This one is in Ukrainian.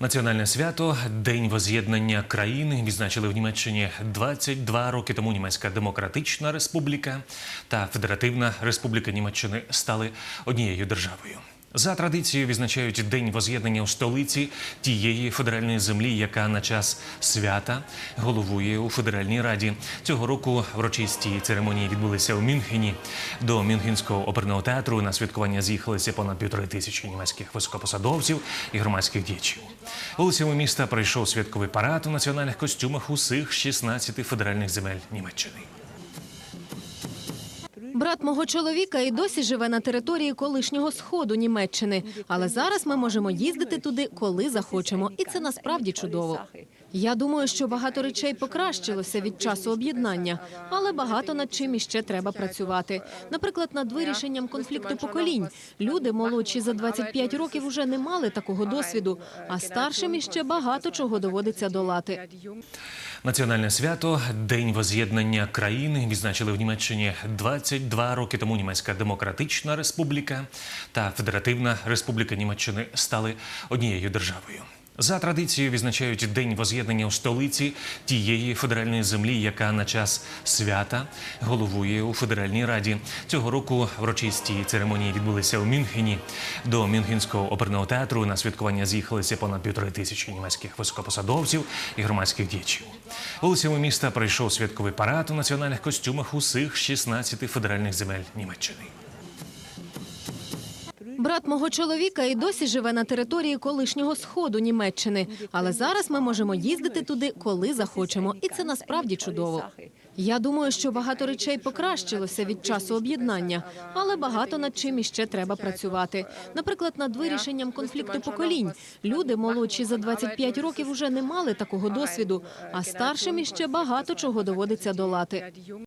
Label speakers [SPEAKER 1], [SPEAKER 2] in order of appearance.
[SPEAKER 1] Національне свято День воз'єднання країни відзначили в Німеччині 22 роки тому. Німецька Демократична Республіка та Федеративна Республіка Німеччини стали однією державою. За традицією відзначають День воз'єднання у столиці тієї федеральної землі, яка на час свята головує у федеральній раді. Цього року врочисті церемонії відбулися у Мюнхені. До Мюнхенського оперного театру на святкування з'їхалися понад півтори тисячі німецьких високопосадовців і громадських діячів. Вулицями міста пройшов святковий парад у національних костюмах усіх 16 федеральних земель Німеччини.
[SPEAKER 2] Брат мого чоловіка і досі живе на території колишнього сходу Німеччини, але зараз ми можемо їздити туди, коли захочемо, і це насправді чудово. Я думаю, що багато речей покращилося від часу об'єднання, але багато над чим іще треба працювати. Наприклад, над вирішенням конфлікту поколінь. Люди молодші за 25 років уже не мали такого досвіду, а старшим іще багато чого доводиться долати.
[SPEAKER 1] Національне свято День воз'єднання країни відзначили в Німеччині 22 роки тому. Німецька Демократична Республіка та Федеративна Республіка Німеччини стали однією державою. За традицією відзначають День воз'єднання у столиці тієї федеральної землі, яка на час свята головує у федеральній раді. Цього року врочисті церемонії відбулися у Мюнхені. До Мюнхенського оперного театру на святкування з'їхалися понад півтори тисячі німецьких високопосадовців і громадських діячів. Вулицями міста пройшов святковий парад у національних костюмах усіх 16 федеральних земель Німеччини.
[SPEAKER 2] Брат мого чоловіка і досі живе на території колишнього сходу Німеччини, але зараз ми можемо їздити туди, коли захочемо, і це насправді чудово. Я думаю, що багато речей покращилося від часу об'єднання, але багато над чим іще треба працювати. Наприклад, над вирішенням конфлікту поколінь. Люди молодші за 25 років уже не мали такого досвіду, а старшим іще багато чого доводиться долати.